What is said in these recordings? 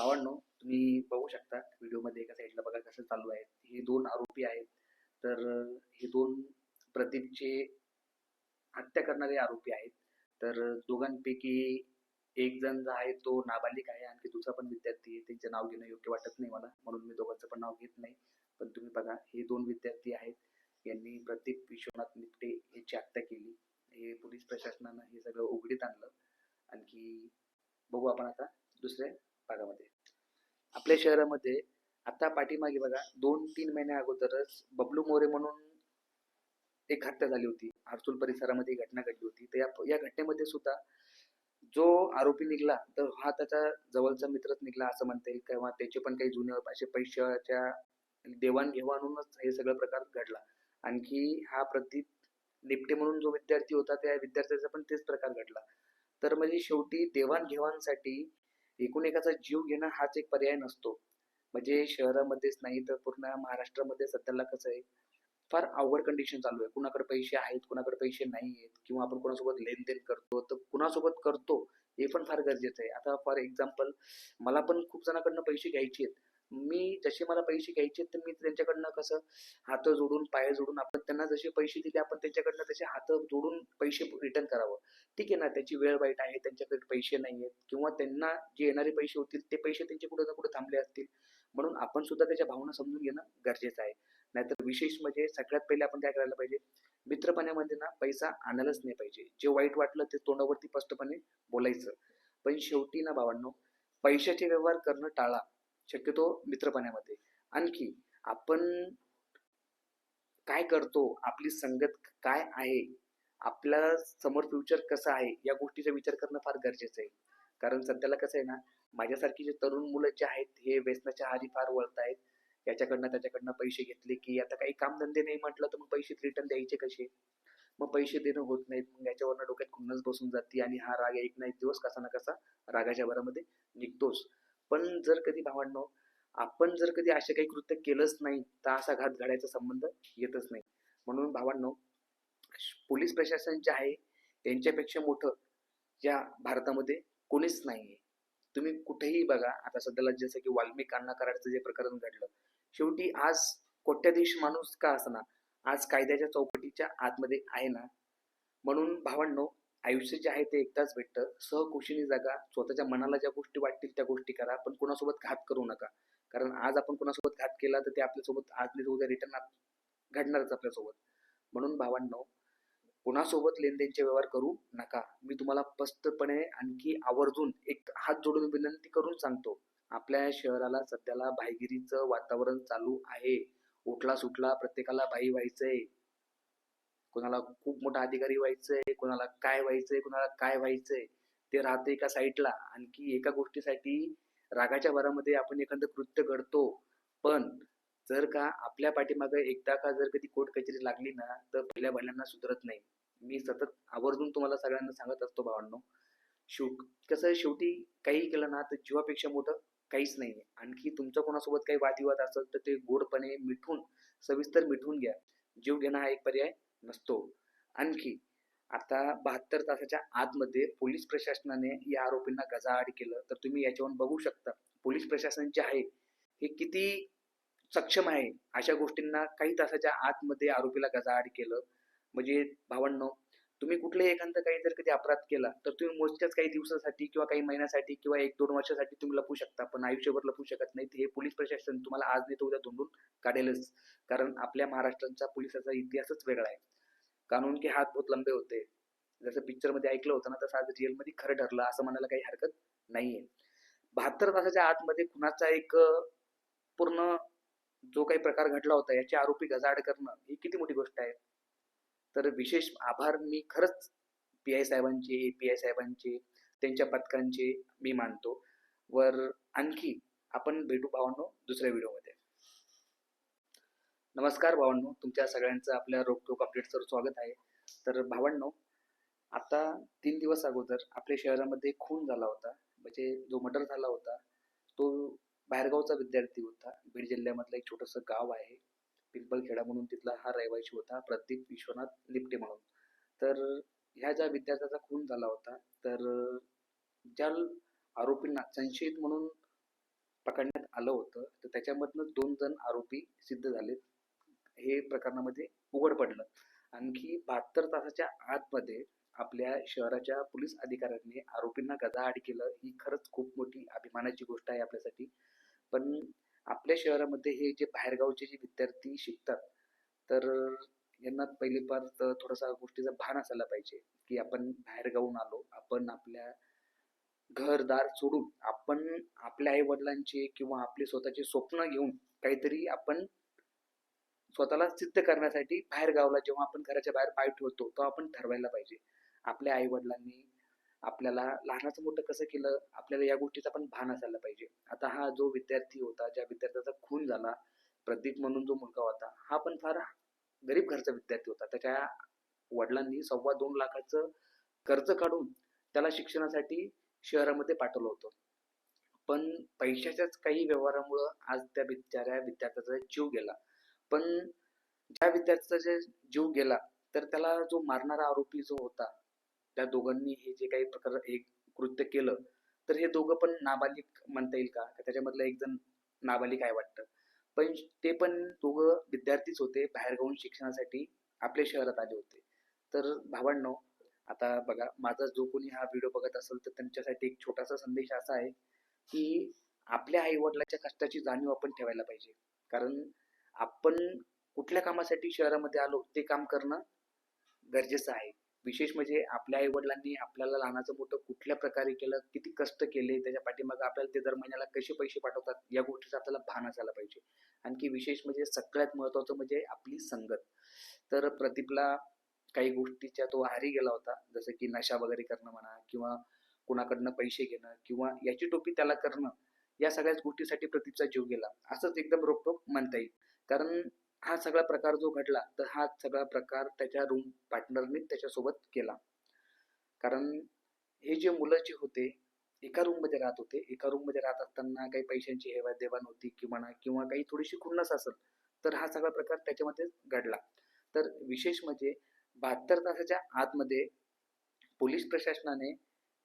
भावांनो तुम्ही बघू शकता व्हिडिओमध्ये एका साईडला बघा कसं चालू आहे. हे दोन आरोपी आहेत. तर हे दोन प्रदीपचे हत्या करणारे आरोपी आहेत. तर दोघांपैकी एक जण जो आहे तो नाबालिक आहे. आणखी दुसरा पण विद्यार्थी आहे. त्यांचे नाव घेणं योग्य वाटत नाही मला. म्हणून मी दोघांचं पण नाव घेत नाही. पण तुम्ही बघा हे दोन विद्यार्थी आहेत. यांनी प्रदीप विश्वनाथ निपटे याची हत्या केली. हे पोलीस प्रशासनानं हे सगळं उघडीत आणलं. आणखी बघू आपण आता दुसऱ्या भागामध्ये आपल्या शहरामध्ये आता पाठीमागे बघा दोन तीन महिन्या अगोदरच बबलू मोरे म्हणून एक हत्या झाली होती. हर्सुल परिसरामध्ये घटना घडली होती. तर या या घटनेमध्ये सुद्धा जो आरोपी निघला तर हा त्याचा जवळचा मित्रच निघला असं म्हणता येईल. किंवा त्याचे पण काही जुने असे पैशाच्या देवाणघेवाणूनच हे सगळं प्रकार घडला. आणखी हा प्रदीप निपटे म्हणून जो विद्यार्थी होता त्या विद्यार्थ्याचा पण तेच प्रकार घडला. तर म्हणजे शेवटी देवाणघेवाणसाठी एकूण एकाचा जीव घेणं हाच एक पर्याय नसतो. म्हणजे शहरामध्येच नाही तर पूर्ण महाराष्ट्रामध्ये सध्याला कसं आहे फार अवघड कंडिशन चालू आहे. कुणाकडे पैसे आहेत कुणाकडे पैसे नाही आहेत किंवा आपण कुणासोबत लेनदेन करतो तर कुणासोबत करतो हे पण फार गरजेचं आहे. आता फॉर एक्झाम्पल मला पण खूप जणांकडनं पैसे घ्यायचे आहेत. मी जसे मला पैसे घ्यायचे तर मी त्यांच्याकडनं कसं हात जोडून पाय जोडून आपण त्यांना जसे पैसे दिले आपण त्यांच्याकडनं तसे हात जोडून पैसे रिटर्न करावं. ठीक आहे ना त्याची वेळ वाईट आहे त्यांच्याकडे पैसे नाही आहेत किंवा त्यांना जे येणारे पैसे होतील ते पैसे त्यांचे कुठे ना कुठे थांबले असतील. म्हणून आपण सुद्धा त्याच्या भावना समजून घेणं गरजेचं आहे. नाहीतर विशेष म्हणजे सगळ्यात पहिले आपण काय करायला पाहिजे? मित्रपणामध्ये ना पैसा आणायलाच नाही पाहिजे. जे वाईट वाटलं ते तोंडावरती स्पष्टपणे बोलायचं. पण शेवटी ना भावांनो पैशाचे व्यवहार करणं टाळा. शक्यतो मित्रपणामध्ये. आणखी आपण काय करतो आपली संगत काय आहे आपला समोर फ्युचर कसं आहे या गोष्टीचा विचार करणं फार गरजेचं आहे. कारण सध्याला कसं आहे ना माझ्यासारखी जे तरुण मुलं जे आहेत हे व्यसनाच्या आधी फार वळत आहेत याच्याकडनं त्याच्याकडनं पैसे घेतले की आता काही कामधंदे नाही म्हटलं तर मग पैसे रिटर्न द्यायचे कसे? मग पैसे देणं होत नाहीत मग याच्यावरनं डोक्यात खुन्नस बसून जाते आणि हा राग एक ना एक दिवस कसा ना कसा रागाच्या भरामध्ये निघतोच. पण जर कधी भावांनो आपण जर कधी असे काही कृत्य केलंच नाही तर असा घात घडायचा संबंध येतच नाही. म्हणून भावांनो पोलीस प्रशासन जे आहे त्यांच्यापेक्षा मोठं या भारतामध्ये कोणीच नाहीये. तुम्ही कुठेही बघा आता सध्याला जसं की वाल्मिक अण्णा कराडचं जे प्रकरण घडलं शेवटी आज कोट्याधीश माणूस का असना आज कायद्याच्या चौकटीच्या आतमध्ये आहे ना? म्हणून भावांनो आयुष्य जे आहे ते एकदाच भेटतं. सहकुशीने जगा. स्वतःच्या मनाला ज्या गोष्टी वाटतील त्या गोष्टी करा पण कुणासोबत घात करू नका. कारण आज आपण कोणासोबत घात केला तर ते आपल्यासोबत आज नाही उद्या रिटर्न घडणारच आपल्यासोबत. म्हणून भावांनो कोणासोबत लेनदेनचे व्यवहार करू नका. मी तुम्हाला स्पष्टपणे आणखी आवर्जून एक हात जोडून विनंती करून सांगतो. आपल्या शहराला सध्याला भाईगिरीचं वातावरण चालू आहे. उठला सुटला प्रत्येकाला भाई व्हायचंय. कोणाला खूप मोठा अधिकारी व्हायचंय कोणाला काय व्हायचंय कोणाला काय व्हायचंय ते राहते एका साईडला आणखी एका गोष्टीसाठी रागाच्या भरामध्ये आपण एखादं कृत्य घडतो. पण जर का आपल्या पाठीमागे एकदा का जर कधी कोर्ट कचेरी लागली ना तर पहिल्या भांड्यांना सुधरत नाही. मी सतत आवर्जून तुम्हाला सगळ्यांना सांगत असतो भावांनो. शेव कसं आहे, शेवटी काही केलं ना तर जीवापेक्षा मोठं काहीच नाही आहे आणखी तुमचा कोणासोबत काही वादविवाद असेल तर ते गोडपणे मिठून सविस्तर मिठवून घ्या. जीव घेणं हा एक पर्याय. नसतो. आणखी आता बहात्तर तासाच्या आतमध्ये पोलीस प्रशासनाने या आरोपींना गजाआड केलं. तर तुम्ही याच्यावरून बघू शकता पोलीस प्रशासन जे आहे हे किती सक्षम आहे? अशा गोष्टींना काही तासाच्या आतमध्ये आरोपीला गजाआड केलं. म्हणजे भावांनो तुम्ही कुठल्याही एखादा काही जर कधी अपराध केला तर तुम्ही मोजक्याच काही दिवसासाठी किंवा काही महिन्यासाठी किंवा एक दोन वर्षासाठी तुम्ही लपू शकता पण आयुष्यभर लपू शकत नाही. हे पोलीस प्रशासन तुम्हाला आज नाही तर उद्या धुंडून काढेलच. कारण आपल्या महाराष्ट्राचा पोलिसाचा इतिहासच वेगळा आहे. कानून के हात बहुत लंबे होते. जसं पिक्चरमध्ये ऐकलं होतं ना तसं आज रिअलमध्ये खरं ठरलं असं म्हणायला काही हरकत नाहीये. बहात्तर तासाच्या आतमध्ये खुनाचा एक पूर्ण जो काही प्रकार घडला होता याचे आरोपी गजाड करणं ही किती मोठी गोष्ट आहे? तर विशेष आभार मी खरंच पी आय साहेबांचे ए पी आय साहेबांचे त्यांच्या पथकांचे मी मानतो. वर आणखी आपण भेटू भावांनो दुसऱ्या व्हिडिओमध्ये. नमस्कार भावांनो तुमच्या सगळ्यांचं आपल्या रोकटोक अपडेटचं स्वागत आहे. तर भावांनो आता तीन दिवस अगोदर आपल्या शहरामध्ये खून झाला होता. म्हणजे जो मर्डर झाला होता तो बाहेरगावचा विद्यार्थी होता. बीड जिल्ह्यामधलं एक छोटंसं गाव आहे. पिंपळखेडा म्हणून तिथला हा रहिवाशी होता प्रदीप विश्वनाथ लिपटे म्हणून. तर ह्या ज्या विद्यार्थ्याचा खून झाला होता तर ज्या आरोपींना संशयित म्हणून पकडण्यात आलं होतं तर त्याच्यामधनं दोन जण आरोपी सिद्ध झालेत. हे प्रकरणामध्ये उघड पडलं. आणखी बहात्तर तासाच्या आतमध्ये आपल्या शहराच्या पोलीस अधिकाऱ्यांनी आरोपींना गजाआड केलं. ही खरंच खूप मोठी अभिमानाची गोष्ट आहे आपल्यासाठी. पण आपल्या शहरामध्ये हे जे बाहेरगावचे जे विद्यार्थी शिकतात तर यांना पहिली फार तर थोडासा गोष्टीचा भान असायला पाहिजे की आपण बाहेरगावून आलो आपण आपल्या घरदार सोडून आपण आपल्या आई वडिलांचे किंवा आपले स्वतःचे स्वप्न घेऊन काहीतरी आपण स्वतःला सिद्ध करण्यासाठी बाहेर गावला जेव्हा आपण घराच्या बाहेर पाय ठेवतो तो आपण ठरवायला पाहिजे. आपल्या आई वडिलांनी आपल्याला लहानाचं मोठं कसं केलं आपल्याला या गोष्टीचा पण भान असायला पाहिजे. आता हा जो विद्यार्थी होता ज्या विद्यार्थ्याचा खून झाला प्रदीप म्हणून जो मुलगा होता हा पण फार गरीब घरचा विद्यार्थी होता. त्याच्या वडिलांनी सव्वा दोन लाखाचं कर्ज काढून त्याला शिक्षणासाठी शहरामध्ये पाठवलं होतं. पण पैशाच्याच काही व्यवहारामुळं आज त्या बिचाऱ्या विद्यार्थ्याचा जीव गेला. पण ज्या विद्यार्थ्याचा जे जीव गेला तर त्याला जो मारणारा आरोपी जो होता त्या दोघांनी हे जे काही प्रकार एक कृत्य केलं तर हे दोघं पण नाबालिक म्हणता येईल का? त्याच्यामधलं एक जण नाबालिक आहे वाटतं? पण ते पण दोघं विद्यार्थीच होते बाहेरगावून शिक्षणासाठी आपल्या शहरात आले होते. तर भावांनो आता बघा माझा जो कोणी हा व्हिडिओ बघत असेल तर त्यांच्यासाठी एक छोटासा संदेश असा आहे की आपल्या आईवडिलांच्या कष्टाची जाणीव आपण ठेवायला पाहिजे. कारण आपण कुठल्या कामासाठी शहरामध्ये आलो ते काम करणं गरजेचं आहे. विशेष म्हणजे आपल्या आई वडिलांनी आपल्याला लहानाचं मोठं कुठल्या प्रकारे केलं किती कष्ट केले त्याच्या पाठीमागे आपल्याला ते दर महिन्याला कसे पैसे पाठवतात या गोष्टीचा आपल्याला भान असायला पाहिजे. आणखी विशेष म्हणजे सगळ्यात महत्वाचं म्हणजे आपली संगत. तर प्रदीपला काही गोष्टीच्या तो आहारी गेला होता जसं की नशा वगैरे करणं म्हणा किंवा कुणाकडनं पैसे घेणं किंवा याची टोपी त्याला करणं या सगळ्याच गोष्टीसाठी प्रदीपचा जीव गेला. असंच एकदम रोखोक म्हणता येईल. कारण हा सगळा प्रकार जो घडला तर हा सगळा प्रकार त्याच्या रूम पार्टनरने त्याच्यासोबत केला. कारण हे जे मुलं जे होते एका रूममध्ये राहत होते. एका रूममध्ये राहत असताना काही पैशांची हेवा देवाण होती किंवा म्हणा किंवा काही थोडीशी खुन्नस असेल तर हा सगळा प्रकार त्याच्यामध्ये घडला. तर विशेष म्हणजे बहात्तर तासाच्या आतमध्ये पोलीस प्रशासनाने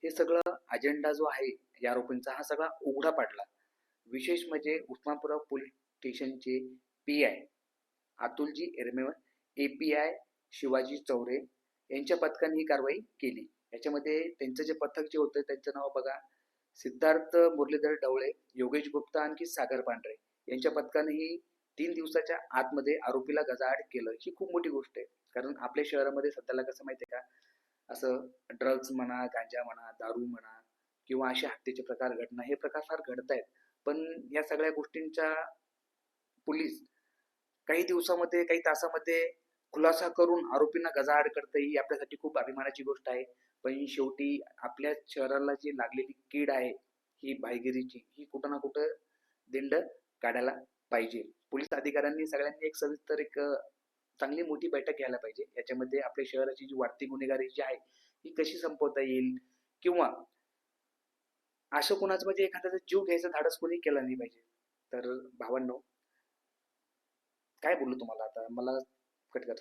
हे सगळं अजेंडा जो आहे या आरोपींचा हा सगळा उघडा पाडला. विशेष म्हणजे उस्मानपुरा पोलीस स्टेशनचे P I Atulji एरमेवन A P I Shivaji Chaure यांच्या पथकाने ही कारवाई केली. याच्यामध्ये त्यांचं जे पथक जे होतं त्यांचं नाव बघा. सिद्धार्थ मुरलीधर डवळे योगेश गुप्ता आणखी सागर पांढरे यांच्या पथकाने ही तीन दिवसाच्या आतमध्ये आरोपीला गजाआड केलं. ही खूप मोठी गोष्ट आहे. कारण आपल्या शहरामध्ये सध्याला कसं माहितीये का? असं ड्रग्ज म्हणा गांजा म्हणा दारू म्हणा किंवा असे हत्येचे प्रकार घडणं हे प्रकार फार घडत आहेत पण या सगळ्या गोष्टींच्या पोलीस काही दिवसामध्ये काही तासामध्ये खुलासा करून आरोपींना गजाआड करतं ही आपल्यासाठी खूप अभिमानाची गोष्ट आहे. पण शेवटी आपल्या शहराला जी लागलेली कीड आहे ही भाईगिरीची ही कुठं ना कुठं दिंड काढायला पाहिजे. पोलीस अधिकाऱ्यांनी सगळ्यांनी एक सविस्तर एक चांगली मोठी बैठक घ्यायला पाहिजे. याच्यामध्ये आपल्या शहराची जी वाढती गुन्हेगारी जी आहे ही कशी संपवता येईल? किंवा असं कोणाचं म्हणजे एखाद्याचा जीव घ्यायचा धाडस कोणी केला नाही पाहिजे? तर भावांनो काय बोललो तुम्हाला आता? मला कट कर